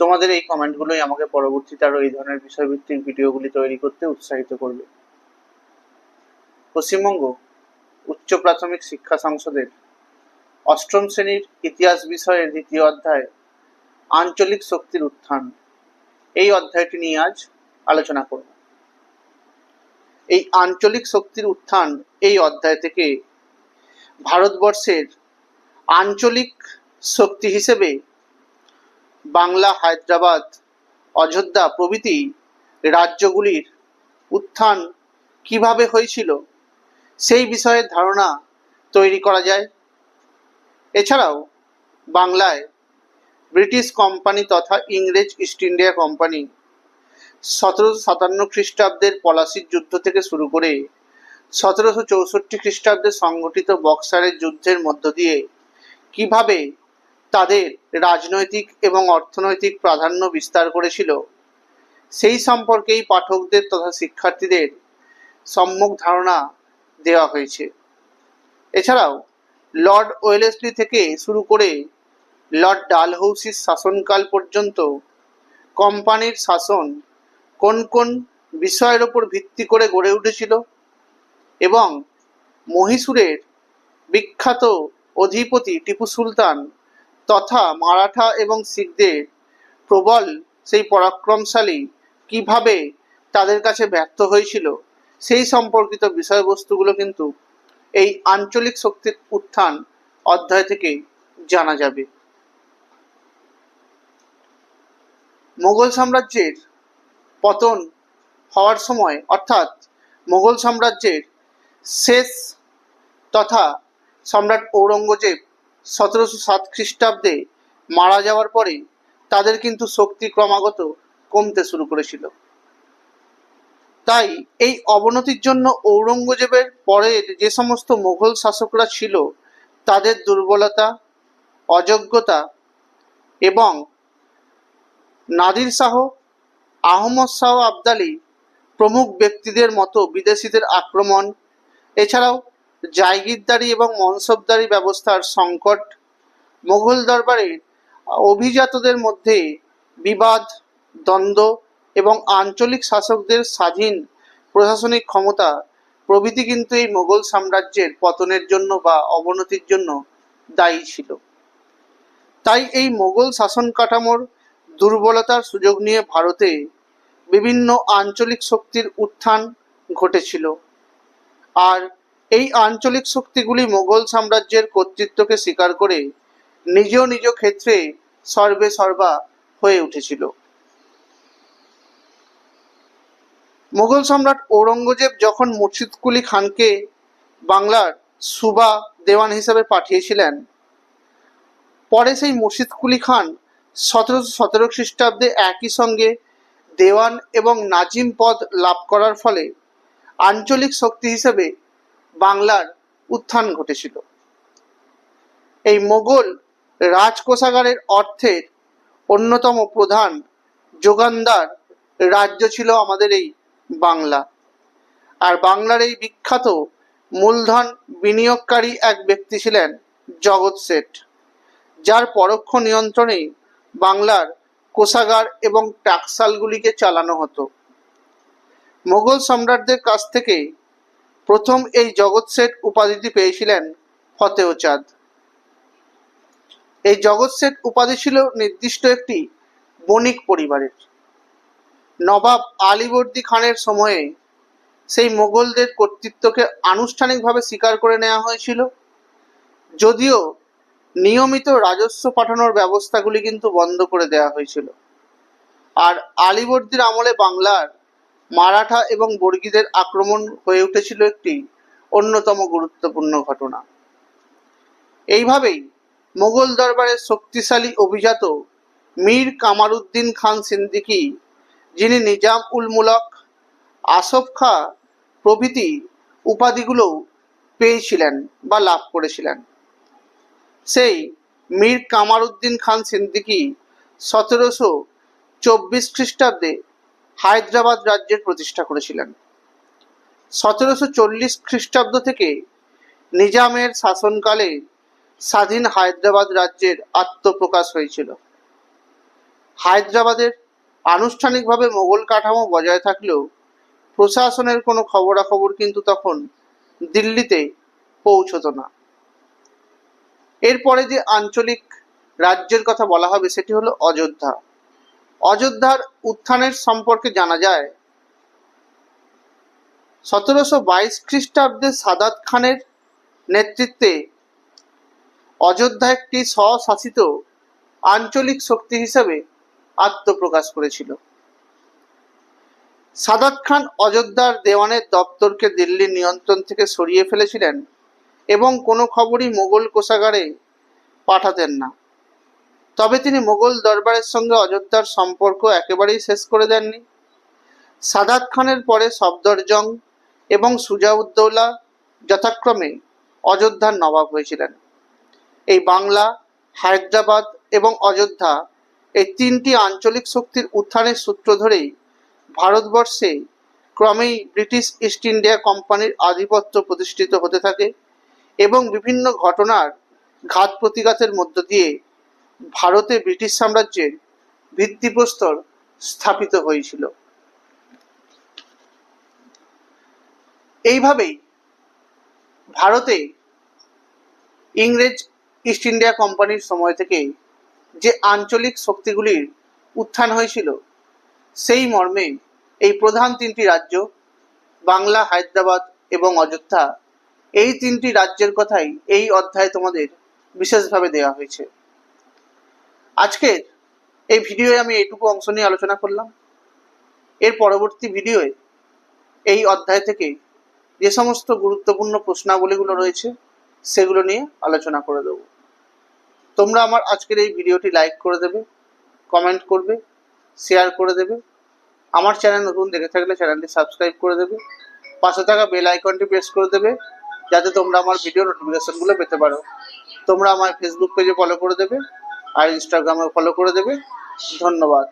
তোমাদের এই কমেন্টগুলোই আমাকে পরবর্তীতে আরও এই ধরনের বিষয়ভিত্তিক ভিডিওগুলি তৈরি করতে উৎসাহিত করবে। পশ্চিমবঙ্গ উচ্চ প্রাথমিক শিক্ষা সংসদের অষ্টম শ্রেণির ইতিহাস বিষয়ের দ্বিতীয় অধ্যায় আঞ্চলিক শক্তির উত্থান। এই অধ্যায়টি নিয়ে আজ আলোচনা করব। এই আঞ্চলিক শক্তির উত্থান এই অধ্যায় থেকে ভারতবর্ষের আঞ্চলিক শক্তি হিসেবে বাংলা, হায়দ্রাবাদ, অযোধ্যা প্রভৃতি রাজ্যগুলির উত্থান কীভাবে হয়েছিল সেই বিষয়ে ধারণা তৈরি করা যায়। এছাড়াও বাংলায় ব্রিটিশ কোম্পানি তথা ইংরেজ ইস্ট ইন্ডিয়া কোম্পানি সতেরোশো সাতান্ন খ্রিস্টাব্দের পলাশির যুদ্ধ থেকে শুরু করে সতেরোশো চৌষট্টি খ্রিস্টাব্দে সংগঠিত বক্সারের যুদ্ধের মধ্য দিয়ে কীভাবে তাদের রাজনৈতিক এবং অর্থনৈতিক প্রাধান্য বিস্তার করেছিল। সেই সম্পর্কেই পাঠকদের তথা শিক্ষার্থীদের সম্যক ধারণা দেওয়া হয়েছে। এছাড়াও, লর্ড ওয়েলেসলি থেকে শুরু করে লর্ড ডালহৌসির শাসনকাল পর্যন্ত কোম্পানির শাসন কোন কোন বিষয়ের ওপর ভিত্তি করে গড়ে উঠেছিল এবং মহীশূরের বিখ্যাত অধিপতি টিপু সুলতান তথা মারাঠা এবং শিখদের প্রবল সেই পরাক্রমশালী কীভাবে তাদের কাছে ব্যর্থ হয়েছিল, সেই সম্পর্কিত বিষয়বস্তুগুলো কিন্তু এই আঞ্চলিক শক্তির উত্থান অধ্যায় থেকে জানা যাবে। মোগল সাম্রাজ্যের পতন হওয়ার সময়, অর্থাৎ মোগল সাম্রাজ্যের শেষ তথা সম্রাট ঔরঙ্গজেব সতেরোশো সাত খ্রিস্টাব্দে মারা যাওয়ার পরে তাদের কিন্তু শক্তি ক্রমাগত কমতে শুরু করেছিল। তাই এই অবনতির জন্য ঔরঙ্গজেবের পরের যে সমস্ত মোগল শাসকরা ছিল, তাদের দুর্বলতা, অযোগ্যতা এবং নাদির শাহ, আহমদ শাহ আবদালি প্রমুখ ব্যক্তিদের মতো বিদেশিদের আক্রমণ, এছাড়াও জায়গিরদারি এবং মনসবদারি ব্যবস্থার সংকট মোগল দরবারের অভিজাতদের মধ্যে বিবাদ, দ্বন্দ্ব এবং আঞ্চলিক শাসকদের স্বাধীন প্রশাসনিক ক্ষমতা প্রভৃতি কিন্তু এই মোগল সাম্রাজ্যের পতনের জন্য বা অবনতির জন্য দায়ী ছিল। তাই এই মোগল শাসন কাঠামোর দুর্বলতার সুযোগ নিয়ে ভারতে বিভিন্ন আঞ্চলিক শক্তির উত্থান ঘটেছিল। আর এই আঞ্চলিক শক্তিগুলি মোগল সাম্রাজ্যের কর্তৃত্বকে স্বীকার করে নিজ নিজ ক্ষেত্রে সর্বে সর্বা হয়ে উঠেছিল। মোগল সম্রাট ঔরঙ্গজেব যখন মুর্শিদ কুলি খানকে বাংলার সুবা দেওয়ান হিসেবে পাঠিয়েছিলেন, পরে সেই মুর্শিদ কুলি খান সতেরোশো সতেরো খ্রিস্টাব্দে একই সঙ্গে দেওয়ান এবং নাজিম পদ লাভ করার ফলে আঞ্চলিক শক্তি হিসেবে বাংলার উত্থান ঘটেছিল। এই মোগল রাজকোষাগারের অর্থের অন্যতম প্রধান যোগানদার রাজ্য ছিল আমাদের এই বাংলা। আর বাংলার এই বিখ্যাত মূলধন বিনিয়োগকারী এক ব্যক্তি ছিলেন জগৎ শেঠ, যার পরোক্ষ নিয়ন্ত্রণে বাংলার কোষাগার এবং টাকসালগুলিকে চালানো হতো। মোগল সম্রাটদের কাছ থেকে প্রথম এই জগৎ শেঠ উপাধিটি পেয়েছিলেন ফতেহ চাঁদ এই জগৎ শেঠ উপাধি ছিল নির্দিষ্ট একটি বণিক পরিবারের। নবাব আলীবর্দী খানের সময়ে সেই মোগলদের কর্তৃত্বকে আনুষ্ঠানিকভাবে স্বীকার করে নেওয়া হয়েছিল। যদিও নিয়মিত রাজস্ব পাঠানোর ব্যবস্থাগুলি কিন্তু বন্ধ করে দেওয়া হয়েছিল। আর আলীবর্দীর আমলে বাংলার মারাঠা এবং বর্গীদের আক্রমণ হয়ে উঠেছিল একটি অন্যতম গুরুত্বপূর্ণ ঘটনা। এইভাবেই মোগল দরবারের শক্তিশালী অভিজাত মীর কামারুদ্দিন খান সিন্দিকি যিনি নিজাম উল মুলক আসফ খা প্রভৃতি উপাধিগুলোও পেয়েছিলেন বা লাভ করেছিলেন। সেই মীর কামারুদ্দিন খান সিন্দিকি সতেরোশো চব্বিশ খ্রিস্টাব্দে হায়দ্রাবাদ রাজ্যের প্রতিষ্ঠা করেছিলেন। সতেরোশো চল্লিশ খ্রিস্টাব্দ থেকে নিজামের শাসনকালে স্বাধীন হায়দ্রাবাদ রাজ্যের আত্মপ্রকাশ হয়েছিল। হায়দ্রাবাদের আনুষ্ঠানিকভাবে মোগল কাঠামো বজায় থাকলেও প্রশাসনের কোনো খবরাখবর কিন্তু তখন দিল্লিতে পৌঁছতো না। এরপরে যে আঞ্চলিক রাজ্যের কথা বলা হবে সেটি হলো অযোধ্যা। অযোধ্যার উত্থানের সম্পর্কে জানা যায়। সতেরোশো বাইশ খ্রিস্টাব্দে সাদাত খানের নেতৃত্বে অযোধ্যা একটি স্বশাসিত আঞ্চলিক শক্তি হিসেবে আত্মপ্রকাশ করেছিল। সাদাত খান অযোধ্যার দেওয়ানের দপ্তরকে দিল্লির নিয়ন্ত্রণ থেকে সরিয়ে ফেলেছিলেন এবং কোনো খবরই মোগল কোষাগারে পাঠাতেন না। তবে তিনি মোগল দরবারের সঙ্গে অযোধ্যার সম্পর্ক একেবারেই শেষ করে দেননি। সাদাত খানের পরে সফদরজং এবং সুজাউদ্দৌলা যথাক্রমে অযোধ্যার নবাব হয়েছিলেন। এই বাংলা, হায়দ্রাবাদ এবং অযোধ্যা এই তিনটি আঞ্চলিক শক্তির উত্থানের সূত্র ধরেই ভারতবর্ষে ক্রমেই ব্রিটিশ ইস্ট ইন্ডিয়া কোম্পানির আধিপত্য প্রতিষ্ঠিত হতে থাকে এবং বিভিন্ন ঘটনার ঘাত প্রতিঘাতের মধ্য দিয়ে ভারতে ব্রিটিশ সাম্রাজ্যের ভিত্তিপ্রস্তর স্থাপিত হয়েছিল। এইভাবেই ভারতে ইংরেজ ইস্ট ইন্ডিয়া কোম্পানির সময় থেকে যে আঞ্চলিক শক্তিগুলির উত্থান হয়েছিল, সেই মর্মে এই প্রধান তিনটি রাজ্য, বাংলা, হায়দ্রাবাদ এবং অযোধ্যা, এই তিনটি রাজ্যের কথাই এই অধ্যায়ে তোমাদের বিশেষভাবে দেওয়া হয়েছে। আজকের এই ভিডিওয়ে আমি এইটুকু অংশ নিয়ে আলোচনা করলাম। এর পরবর্তী ভিডিওয়ে এই অধ্যায় থেকে যে সমস্ত গুরুত্বপূর্ণ প্রশ্নাবলীগুলো রয়েছে, সেগুলো নিয়ে আলোচনা করে দেবো। তোমরা আমার আজকের এই ভিডিওটি লাইক করে দেবে কমেন্ট করবে শেয়ার করে দেবে। আমার চ্যানেল নতুন দেখে থাকলে চ্যানেলটি সাবস্ক্রাইব করে দেবে। পাশে থাকা বেল আইকনটি প্রেস করে দেবে, যাতে তোমরা আমার ভিডিও নোটিফিকেশনগুলো পেতে পারো। তোমরা আমার ফেসবুক পেজে ফলো করে দেবে। আর ইনস্টাগ্রামে ফলো করে দেবে। ধন্যবাদ।